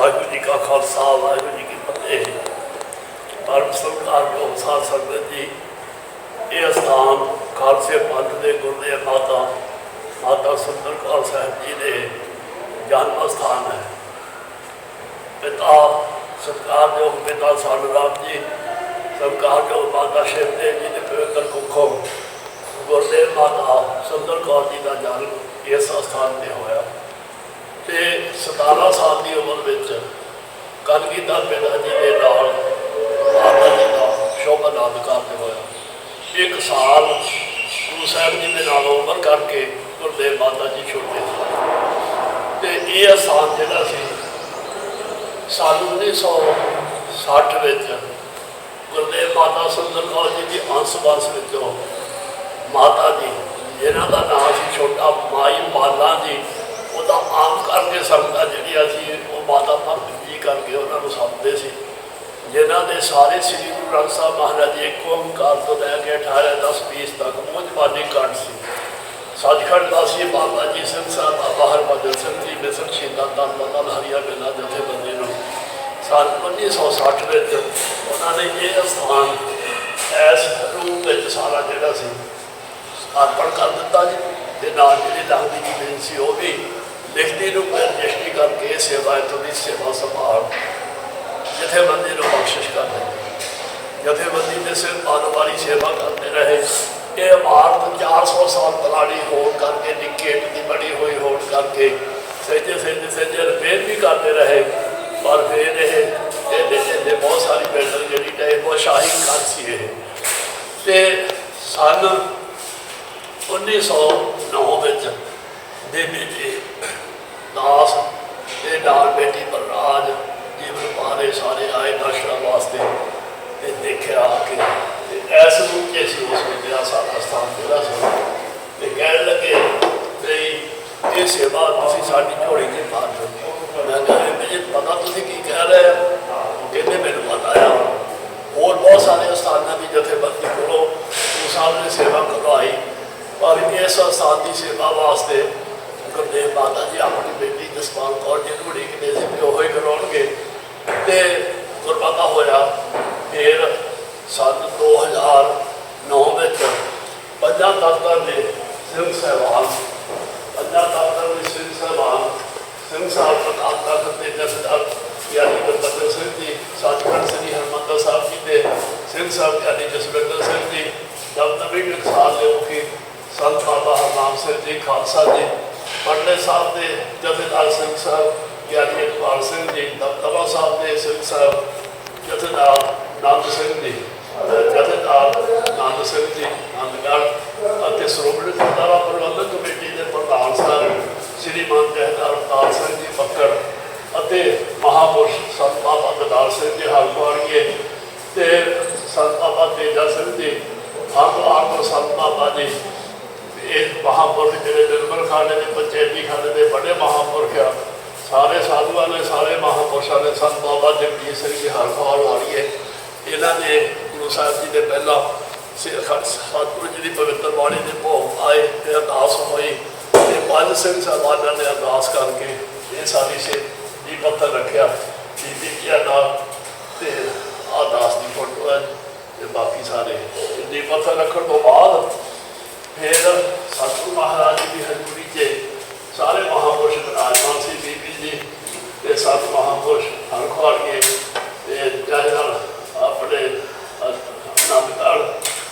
ਵਾਹਿਗੁਰੂ ਜੀ ਕਾ ਖਾਲਸਾ, ਵਾਹਿਗੁਰੂ ਜੀ ਕੀ ਫਤਿਹ। ਪਰਮ ਸੰਕਾਰ ਜੋ ਸਾਧ ਸੰਗਤ ਜੀ, ਇਹ ਸਥਾਨ ਖਾਲਸੇ ਪੰਥ ਦੇ ਗੁਰਦੇਵ ਮਾਤਾ ਮਾਤਾ ਸੁੰਦਰ ਕੌਰ ਸਾਹਿਬ ਜੀ ਦੇ ਜਨਮ ਸਥਾਨ ਹੈ। ਪਿਤਾ ਸਤਿਕਾਰਯੋਗ ਪਿਤਾ ਸਾਨੂੰ ਰਾਮ ਜੀ, ਸਤਿਕਾਰਯੋਗ ਮਾਤਾ ਸ਼ਿਵਦੇਵ ਜੀ ਦੇ ਪਵਿੱਤਰ ਕੁੱਖੋਂ ਗੁਰਦੇਵ ਮਾਤਾ ਸੁੰਦਰ ਕੌਰ ਜੀ ਦਾ ਜਨਮ ਇਸ ਸਥਾਨ ਤੇ ਹੋਇਆ। ਤੇ 17 ਸਾਲ ਕਲਗੀਧਰ ਪਿਤਾ ਜੀ ਦੇ ਨਾਲ, ਮਾਤਾ ਜੀ ਦਾ ਸ਼ੁਭ ਨਾਮਕਾਰ ਕਰਦੇ ਹੋਇਆ। ਇੱਕ ਸਾਲ ਗੁਰੂ ਸਾਹਿਬ ਜੀ ਦੇ ਨਾਲ ਉਮਰ ਕਰਕੇ ਗੁਰਦੇਵ ਮਾਤਾ ਜੀ ਛੋਟੇ ਸੀ। ਤੇ ਇਹ ਆਸਾਨ ਜਿਹੜਾ ਸੀ, ਸਾਲ 1960 ਵਿੱਚ ਗੁਰਦੇਵ ਮਾਤਾ ਸੁੰਦਰ ਕੌਰ ਜੀ ਦੀ ਅੰਸ਼ ਵੰਸ਼ ਵਿੱਚੋਂ ਮਾਤਾ ਜੀ ਜਿਹਨਾਂ ਦਾ ਨਾਮ ਸੀ ਛੋਟਾ ਮਾਈ ਮਾਲਾ ਜੀ, ਉਹਦਾ ਆਮ ਕਰਕੇ ਸੰਗਤਾਂ ਜਿਹੜੀਆਂ ਸੀ ਉਹ ਕਰਕੇ ਉਹਨਾਂ ਨੂੰ ਸਮਝਦੇ ਸੀ। ਜਿਨ੍ਹਾਂ ਦੇ ਸਾਰੇ ਸ੍ਰੀ ਗੁਰੂ ਗ੍ਰੰਥ ਸਾਹਿਬ ਮਹਾਰਾਜ ਜੀ ਇੱਕ ਓਮਕਾਰ ਤੋਂ ਲੈ ਕੇ 18 10 20 ਤੱਕ ਮੁਜਬਾਨੀ ਕਾਂਡ ਸੀ। ਸੱਚਖੰਡ ਦਾ ਸੀ ਬਾਬਾ ਜੀ ਸਿੰਘ ਸਾਹਿਬ, ਬਾਬਾ ਹਰਭਜਨ ਸਿੰਘ ਜੀ ਮਿਸਰ ਸ਼ਹੀਦਾਂ ਦਾ ਬੰਦਾ ਹਰੀਆ ਬਿਨਾ ਜਥੇਬੰਦੀ ਨੂੰ। ਸਾਲ 1960 ਵਿੱਚ ਉਹਨਾਂ ਨੇ ਇਹ ਸਥਾਨ ਇਸ ਰੂਪ ਵਿੱਚ ਸਾਰਾ ਜਿਹੜਾ ਸੀ ਅਰਪਣ ਕਰ ਦਿੱਤਾ ਜੀ। ਤੇ ਨਾਲ ਜਿਹੜੀ ਲੱਗਦੀ ਜੀ ਸੀ, ਉਹ ਵੀ ਲਿਖਤੀ ਰੂਪ ਵਿੱਚ ਕਰਕੇ ਸੇਵਾ ਇਤੋਂ ਦੀ ਸੇਵਾ ਸੰਭਾਲ, ਜਥੇਬੰਦੀ ਨੂੰ ਬਖਸ਼ਿਸ਼ ਕਰ ਦਿੱਤੀ ਜਥੇਬੰਦੀ ਦੇ ਸਿਰ ਪਾਉਣ ਵਾਲੀ ਸੇਵਾ ਕਰਦੇ ਰਹੇ। ਇਹ ਇਮਾਰਤ 400 ਸਾਲ ਪੁਰਾਣੀ ਹੋਣ ਕਰਕੇ, ਨਿੱਕੇ ਦੀ ਬਣੀ ਹੋਈ ਹੋਣ ਕਰਕੇ ਸਹਿਜੇ ਸਹਿਜੇ ਸਹਿਜੇ ਰਿਪੇਅਰ ਵੀ ਕਰਦੇ ਰਹੇ। ਪਰ ਫਿਰ ਇਹ ਇਹਦੇ ਇਹਦੇ ਬਹੁਤ ਸਾਰੀ ਬਿਲਡਿੰਗ ਜਿਹੜੀ ਤੇ ਬਹੁਤ ਸ਼ਾਹੀ ਘਰ ਸੀ ਇਹ। ਤੇ ਸਨ 1909 ਵਿੱਚ ਦੇਵੀ ਜੀ ਦਾਸ ਤੇ ਨਾਲ ਬੇਟੀ ਬਲਰਾਜ ਜੀਵਨ ਸਾਰੇ ਆਏ ਦਰਸ਼ਨ ਵਾਸਤੇ ਤੇ ਦੇਖਿਆ ਕਿ ਤੇ ਐਸ ਰੂਪ ਚ ਸੀ ਉਸ ਵੇਲੇ ਆ ਸਾਡਾ ਸਥਾਨ ਜਿਹੜਾ ਸੀ ਤੇ ਕਹਿਣ ਲੱਗੇ ਵੀ ਇਹ ਸੇਵਾ ਤੁਸੀਂ ਸਾਡੀ ਝੋਲੀ ਤੇ ਪਾ ਦਿਓ। ਮੈਂ ਕਿਹਾ ਮੈਨੂੰ ਪਤਾ ਤੁਸੀਂ ਕੀ ਕਹਿ ਰਹੇ ਹੋ? ਕਹਿੰਦੇ, ਮੈਨੂੰ ਪਤਾ ਆ। ਹੋਰ ਬਹੁਤ ਸਾਰੇ ਸਥਾਨਾਂ ਦੀ ਜਥੇਬੰਦੀ ਕੋਲੋਂ ਉਸ ਸਾਹਿਬ ਨੇ ਸੇਵਾ ਕਰਵਾਈ। ਪਰ ਇਸ ਸਥਾਨ ਦੀ ਸੇਵਾ ਵਾਸਤੇ ਗੁਰਦੇਵ ਮਾਤਾ ਜੀ ਆਪਣੀ ਬੇਟੀ ਜਸਪਾਲ ਕੌਰ ਜੀ ਨੂੰ ਉਡੀਕਦੇ ਸੀ ਵੀ ਉਹ ਹੀ ਕਰਾਉਣਗੇ। ਤੇ ਗੁਰਬਾਤਾ ਹੋਇਆ। ਫਿਰ ਸੰਨ 2009 ਵਿੱਚ ਪੰਜਾਂ ਤਖਤਾਂ ਦੇ ਸਿੰਘ ਸਾਹਿਬਾਨ, ਪੰਜਾਂ ਤਖਤਾਂ ਦੇ ਸਿੰਘ ਸਾਹਿਬਾਨ, ਸਿੰਘ ਸਾਹਿਬ ਪ੍ਰਕਾਸ਼ ਤਖਤ ਦੇ ਜਸਦਾਰ ਯਾਨੀ ਗੁਰਬਖਸ਼ ਸਿੰਘ ਜੀ ਸੱਚਖੰਡ ਸ੍ਰੀ ਹਰਿਮੰਦਰ ਸਾਹਿਬ ਜੀ ਦੇ ਸਿੰਘ ਸਾਹਿਬ ਯਾਨੀ ਜਸਵਿੰਦਰ ਸਿੰਘ ਜੀ ਦਮਦਮੀ ਟਕਸਾਲ ਦੇ ਮੁਖੀ ਸੰਤ ਬਾਬਾ ਹਰਨਾਮ ਸਿੰਘ ਜੀ, ਖਾਲਸਾ ਜੀ ਪਟਨੇ ਸਾਹਿਬ ਦੇ ਜਥੇਦਾਰ ਸਿੰਘ ਸਾਹਿਬ ਯਾਨੀ ਇਕਬਾਲ ਸਿੰਘ ਜੀ ਦਮਦਮਾ ਸਾਹਿਬ ਦੇ ਸਿੰਘ ਸਾਹਿਬ, ਜਥੇਦਾਰ ਨੰਦ ਸਿੰਘ ਜੀ ਜਥੇਦਾਰ ਨੰਦ ਸਿੰਘ ਜੀ, ਨੰਦਗੜ੍ਹ ਅਤੇ ਸ਼੍ਰੋਮਣੀ ਗੁਰਦੁਆਰਾ ਪ੍ਰਬੰਧਕ ਕਮੇਟੀ ਦੇ ਪ੍ਰਧਾਨ ਸਾਹਿਬ ਸ਼੍ਰੀਮਾਨ ਜਥੇਦਾਰ ਅਵਤਾਰ ਸਿੰਘ ਜੀ ਬੱਕੜ ਅਤੇ ਮਹਾਪੁਰਸ਼ ਸੰਤ ਬਾਬਾ ਗਦਾਰ ਸਿੰਘ ਜੀ ਹਲਵਾੜੀਏ ਤੇ ਸੰਤ ਬਾਬਾ ਤੇਜਾ ਸਿੰਘ ਜੀ ਹਰਦੁਆਰ ਤੋਂ ਸੰਤ ਬਾਬਾ ਜੀ, ਇਹ ਮਹਾਪੁਰਖ ਜਿਹੜੇ ਨਿਰਮਲ ਖਾਨੇ ਦੇ ਪੰਚੈਤੀ ਖਾਨੇ ਦੇ ਬੜੇ ਮਹਾਪੁਰਖ ਆ ਸਾਰੇ ਸਾਧੂਆਂ ਨੇ, ਸਾਰੇ ਮਹਾਪੁਰਸ਼ਾਂ ਨੇ, ਸੰਤ ਬਾਬਾ ਜਗਜੀਤ ਸਿੰਘ ਜੀ ਹਰਦੁਆਰ ਵਾਲੀਏ ਇਹਨਾਂ ਨੇ ਗੁਰੂ ਸਾਹਿਬ ਜੀ ਦੇ ਪਹਿਲਾਂ ਸਤਿਗੁਰੂ ਜੀ ਦੀ ਪਵਿੱਤਰ ਬਾਣੀ ਦੇ ਭੋਗ ਆਏ ਤੇ ਅਰਦਾਸ ਹੋਈ ਤੇ ਪੰਜ ਸਿੰਘ ਸਾਹਿਬਾਨਾਂ ਨੇ ਅਰਦਾਸ ਕਰਕੇ ਇਹ ਸਾਰੀ ਸੇ ਜੀ ਪੱਤਰ ਰੱਖਿਆ। ਬੀਬੀ ਜੀ ਦਾ ਤੇ ਅਰਦਾਸ ਦੀ ਫੋਟੋ ਹੈ ਤੇ ਬਾਕੀ ਸਾਰੇ ਜੀ ਪੱਤਰ ਰੱਖਣ ਤੋਂ ਬਾਅਦ ਫਿਰ ਸਤਿਗੁਰੂ ਮਹਾਰਾਜ ਦੀ ਹਜ਼ੂਰੀ 'ਚ ਸਾਰੇ ਮਹਾਪੁਰਸ਼ ਵਿਰਾਜਮਾਨ ਸੀ ਬੀਬੀ ਜੀ ਤੇ ਸਤ ਮਹਾਪੁਰਸ਼ ਹਰ ਖਵਾੜ ਕੇ ਤੇ ਜਹਦਰ ਆਪਣੇ ਨਾਮਦਾਰ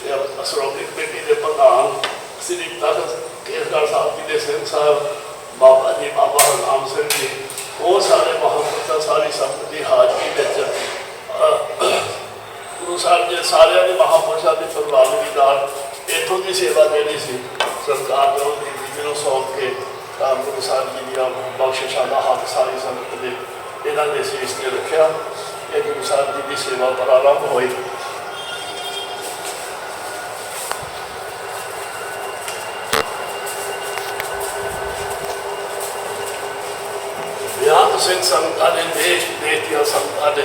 ਤੇ ਅਸਰੋਗੀ ਕਮੇਟੀ ਦੇ ਪ੍ਰਧਾਨ ਸ੍ਰੀ ਤਖਤ ਕੇਸਗੜ੍ਹ ਸਾਹਿਬ ਜੀ ਦੇ ਸਿੰਘ ਸਾਹਿਬ, ਬਾਬਾ ਜੀ, ਬਾਬਾ ਹਰਨਾਮ ਸਿੰਘ ਜੀ, ਉਹ ਸਾਰੇ ਮਹਾਪੁਰਸ਼ਾਂ ਸਾਰੀ ਸੰਗਤ ਦੀ ਹਾਜ਼ਰੀ ਵਿੱਚ ਗੁਰੂ ਸਾਹਿਬ ਜੀ, ਸਾਰਿਆਂ ਦੇ ਮਹਾਂਪੁਰਸ਼ਾਂ ਦੀ ਪ੍ਰਵਾਨਗੀ ਨਾਲ ਇੱਥੋਂ ਦੀ ਸੇਵਾ ਦੇਣੀ ਸੀ, ਸਰਕਾਰ ਤੋਂ ਬੀਬੀ ਨੂੰ ਸੌਂਪ ਕੇ ਤਾਂ ਗੁਰੂ ਸਾਹਿਬ ਜੀ ਦੀਆਂ ਬਖਸ਼ਿਸ਼ਾਂ ਦਾ ਹੱਥ ਸਾਰੀ ਸੰਗਤ ਦੇ, ਇਹਨਾਂ ਦੇ ਸੀਸ ਤੇ ਰੱਖਿਆ। ਇਹ ਗੁਰੂ ਸਾਹਿਬ ਜੀ ਦੀ ਸੇਵਾ ਪ੍ਰਾਰੰਭ ਹੋਈ। ਬਿਆਨ ਸਿੰਘ ਸੰਗਤਾਂ ਨੇ ਦੇਸ਼ ਵਿਦੇਸ਼ ਦੀਆਂ ਸੰਗਤਾਂ ਨੇ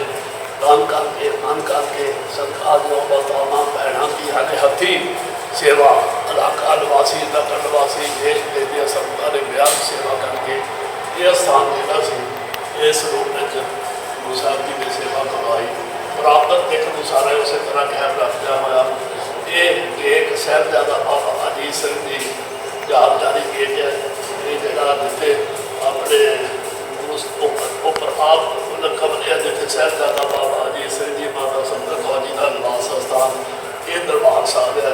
ਦਾਨ ਕਰਕੇ ਮਨ ਕਰਕੇ ਸਰਕਾਰ ਨੂੰ ਬਤਾਉਣਾ ਪੈਣਾ ਕਿ ਸਾਡੇ ਹੱਥੀ ਸੇਵਾ ਇਲਾਕਾ ਨਿਵਾਸੀ ਨਗਰ ਨਿਵਾਸੀ ਦੇਸ਼ ਵਿਦੇਸ਼ ਦੀਆਂ ਸੰਗਤਾਂ ਨੇ ਬਿਆਨ ਸੇਵਾ ਕਰਕੇ ਇਹ ਸਥਾਨ ਜਿਹੜਾ ਸੀ ਇਸ ਰੂਪ ਵਿੱਚ ਵਿੱਚ ਗੁਰੂ ਸਾਹਿਬ ਜੀ ਦੀ ਸੇਵਾ ਕਰਵਾਈ ਬਰਾਬਰ ਦੇਖ ਨੂੰ ਸਾਰਾ ਉਸੇ ਤਰ੍ਹਾਂ ਕਾਇਮ ਰੱਖਿਆ ਹੋਇਆ ਇਹ ਇੱਕ ਸਾਹਿਬਜ਼ਾਦਾ ਬਾਬਾ ਅਜੀਤ ਸਿੰਘ ਜੀ ਜਾਲ ਜਾਰੀ ਗੇਟ ਹੈ ਇਹ ਜਿਹੜਾ ਜਿੱਥੇ ਆਪਣੇ ਉਸ ਉੱਪਰ ਉੱਪਰ ਆਪ ਲਕਬ ਲਿਆ ਜਿੱਥੇ ਸਾਹਿਬਜ਼ਾਦਾ ਬਾਬਾ ਅਜੀਤ ਸਿੰਘ ਜੀ ਮਾਤਾ ਸੰਤਰ ਕੌਰ ਜੀ ਦਾ ਨਿਵਾਸ ਸਥਾਨ ਇਹ ਦਰਬਾਰ ਸਾਹਿਬ ਹੈ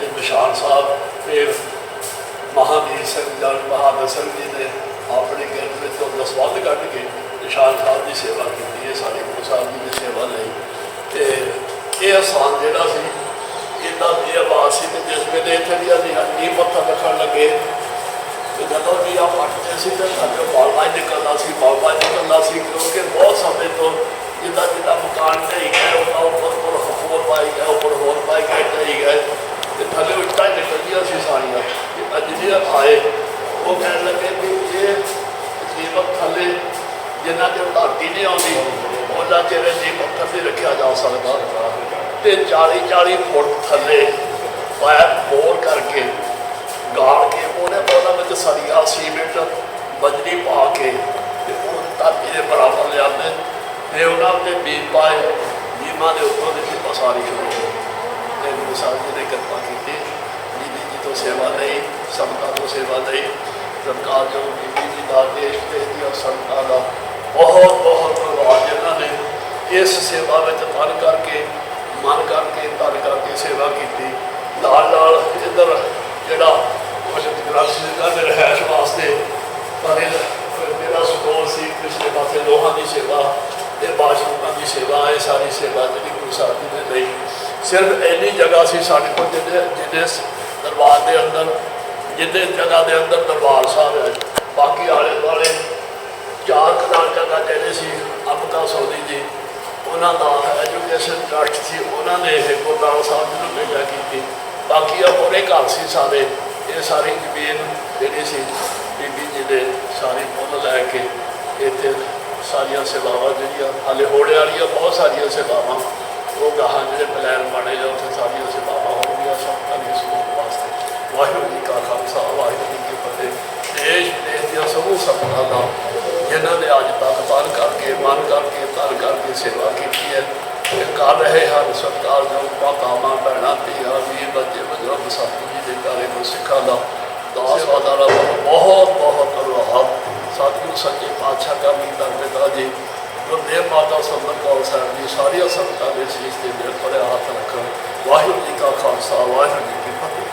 ਤੇ ਨਿਸ਼ਾਨ ਸਾਹਿਬ ਫਿਰ ਮਹਾਵੀਰ ਸਿੰਘ ਜਨ ਬਹਾਦਰ ਸਿੰਘ ਜੀ ਨੇ ਆਪਣੇ ਗਿਰਦ ਵਿੱਚ ਤੋਂ ਦਸਵੰਧ ਕੱਢ ਕੇ ਨਿਸ਼ਾਨ ਸਾਹਿਬ ਦੀ ਸੇਵਾ ਕੀਤੀ ਹੈ, ਸਾਡੇ ਗੁਰੂ ਸਾਹਿਬ ਜੀ ਦੀ ਸੇਵਾ ਲਈ। ਤੇ ਇਹ ਆਸਾਨ ਜਿਹੜਾ ਸੀ ਇਦਾਂ ਦੀ ਆਵਾਜ਼ ਸੀ ਤੇ ਜਿਸ ਵੇਲੇ ਇੱਥੇ ਦੀ ਅਸੀਂ ਨੀਂਹ ਰੱਖਣ ਲੱਗੇ, ਤੇ ਜਦੋਂ ਵੀ ਆ ਪੱਟਦੇ ਸੀ ਤੇ ਸਾਡੇ ਬਾਲਵਾ ਨਿਕਲਦਾ ਸੀ, ਬਾਲਵਾ ਨਿਕਲਦਾ ਸੀ, ਕਿਉਂਕਿ ਬਹੁਤ ਸਮੇਂ ਤੋਂ ਜਿੱਦਾਂ ਜਿੱਦਾਂ ਮਕਾਨ ਢਹਿ ਗਏ, ਉਹਨਾਂ ਉੱਪਰ ਉੱਪਰ ਹੋਰ ਪਾਈ ਗਏ, ਉੱਪਰ ਹੋਰ ਪਾਈ ਗਏ, ਢਹਿ ਗਏ, ਤੇ ਥੱਲੇ ਉੱਟਾਂ ਨਿਕਲਦੀਆਂ ਸੀ ਸਾਰੀਆਂ ਤੇ ਆਏ, ਉਹ ਕਹਿਣ ਲੱਗੇ ਵੀ ਇਹ ਜੀਵਨ ਥੱਲੇ ਜਿੰਨਾ ਚਿਰ ਧਰਤੀ ਨਹੀਂ ਆਉਂਦੀ ਉਹਨਾਂ ਚਿਰ ਜੀਵਨ ਥੱਲੇ ਰੱਖਿਆ ਜਾ ਸਕਦਾ। ਤੇ 40 40 ਫੁੱਟ ਥੱਲੇ ਪੈਰ ਬੋਰ ਕਰਕੇ ਗਾੜ ਕੇ ਉਹਨੇ ਉਹਨਾਂ ਵਿੱਚ ਸਰੀਆ, ਸੀਮੈਂਟ ਬਜਰੀ ਪਾ ਕੇ ਤੇ ਉਹ ਧਰਤੀ ਦੇ ਬਰਾਬਰ ਲਿਆਂਦੇ। ਤੇ ਉਹਨਾਂ ਉੱਤੇ ਬੀਜ ਪਾਏ। ਬੀਮਾਂ ਦੇ ਉੱਪਰ ਦੀ ਪਸਾਰੀ ਸ਼ੁਰੂ। ਤੇ ਗੁਰੂ ਸਾਹਿਬ ਜੀ ਨੇ ਕਿਰਪਾ ਕੀਤੀ। ਤੋਂ ਸੇਵਾ ਲਈ, ਸੰਗਤਾਂ ਤੋਂ ਸੇਵਾ ਲਈ, ਸਰਕਾਰ ਜੋ ਬੀਬੀ ਜੀ ਦਾ ਦੇਸ਼ ਤੇ ਦੀਆਂ ਸੰਗਤਾਂ ਦਾ ਬਹੁਤ ਬਹੁਤ ਧੰਨਵਾਦ ਜਿਨ੍ਹਾਂ ਨੇ ਇਸ ਸੇਵਾ ਵਿੱਚ ਮਨ ਕਰਕੇ ਮਨ ਕਰਕੇ, ਤਨ ਕਰਕੇ ਸੇਵਾ ਕੀਤੀ। ਨਾਲ ਨਾਲ ਇੱਧਰ ਜਿਹੜਾ ਕੁਝ ਗ੍ਰੰਥ ਸਿੰਘਾਂ ਦੇ ਰਹਿਸ਼ ਵਾਸਤੇ, ਪਰ ਇਹ ਮੇਰਾ ਸਕੂਲ ਸੀ, ਪਿਛਲੇ ਪਾਸੇ ਲੋਹਾਂ ਦੀ ਸੇਵਾ ਤੇ ਬਾਸ਼ਰੂਮਾਂ ਦੀ ਸੇਵਾ, ਇਹ ਸਾਰੀ ਸੇਵਾ ਜਿਹੜੀ ਗੁਰੂ ਸਾਹਿਬ ਜੀ ਨੇ ਲਈ। ਸਿਰਫ ਇੰਨੀ ਜਗ੍ਹਾ ਸੀ ਸਾਡੇ ਕੋਲ ਜਿਹਦੇ ਜਿਹਦੇ ਦਰਬਾਰ ਦੇ ਅੰਦਰ ਜਿਹਦੇ ਜਗ੍ਹਾ ਦੇ ਅੰਦਰ ਦਰਬਾਰ ਸਾਹਿਬ ਹੈ। ਬਾਕੀ ਆਲੇ ਦੁਆਲੇ ਚਾਰ ਕਨਾਲ ਜਗ੍ਹਾ ਜਿਹੜੇ ਸੀ, ਅੰਬਕਾ ਸੌਦੀ ਜੀ। ਉਹਨਾਂ ਦਾ ਐਜੂਕੇਸ਼ਨ ਟਰਸਟ ਸੀ। ਉਹਨਾਂ ਨੇ ਇਹ ਗੁਰਦਾਰਾ ਸਾਹਿਬ ਜੀ ਨੂੰ ਭੇਜਾ ਕੀਤੀ। ਬਾਕੀ ਆ ਪੂਰੇ ਘਰ ਸੀ ਸਾਰੇ। ਇਹ ਸਾਰੀ ਜ਼ਮੀਨ ਜਿਹੜੀ ਸੀ, ਬੀਬੀ ਜੀ ਦੇ ਸਾਰੇ ਮੁੱਲ ਲੈ ਕੇ ਇੱਥੇ ਸਾਰੀਆਂ ਸੇਵਾਵਾਂ ਜਿਹੜੀਆਂ, ਹਾਲੇ ਹੋੜੇ ਵਾਲੀਆਂ ਬਹੁਤ ਸਾਰੀਆਂ ਸੇਵਾਵਾਂ, ਉਹ ਗਾਹਾਂ ਜਿਹੜੇ ਪਲਾਨ ਬਣੇ ਜਾਂ ਉੱਥੇ ਸਾਰੀਆਂ ਸੇਵਾਵਾਂ ਹੋਣਗੀਆਂ ਸਭ ਵਾਹਿਗੁਰੂ ਜੀ ਕਾ ਖਾਲਸਾ, ਵਾਹਿਗੁਰੂ ਜੀ ਕੀ ਫਤਿਹ। ਦੇਸ਼ ਵਿਦੇਸ਼ ਦੀਆਂ ਸਮੂਹ ਸੰਗਤਾਂ ਦਾ, ਜਿਨ੍ਹਾਂ ਨੇ ਅੱਜ ਤੱਕ ਤਨ ਕਰਕੇ ਮਨ ਕਰਕੇ ਤਨ ਕਰਕੇ ਸੇਵਾ ਕੀਤੀ ਹੈ। ਤੇ ਕਰ ਰਹੇ ਹਨ ਸਰਕਾਰ ਜੋ ਮਾਤਾਵਾਂ, ਭੈਣਾਂ, ਧੀਆਂ, ਵੀਰ, ਬੱਚੇ, ਬਜ਼ੁਰਗ, ਸਾਥੀ ਜੀ ਦੇ ਘਰੇ ਨੂੰ ਸਿੱਖਾਂ ਦਾ, ਦਾਸ ਵਾਦਾਰਾ ਬਹੁਤ ਬਹੁਤ ਧੰਨਵਾਦ। ਸਾਥੀਓ, ਸੱਚੇ ਪਾਤਸ਼ਾਹ ਦਾ ਵੀ ਧੰਨਵਾਦ ਜੀ, ਗੁਰਦੇਵ ਮਾਤਾ ਸੰਦਰ ਕੌਰ ਸਾਹਿਬ ਜੀ, ਸਾਰੀਆਂ ਸੰਗਤਾਂ ਦੇ ਸੀਸ ਤੇ ਮੇਰ ਪੜਿਆ ਹੱਥ ਰੱਖਣ। ਵਾਹਿਗੁਰੂ ਜੀ ਕਾ ਖਾਲਸਾ, ਵਾਹਿਗੁਰੂ ਜੀ ਕੀ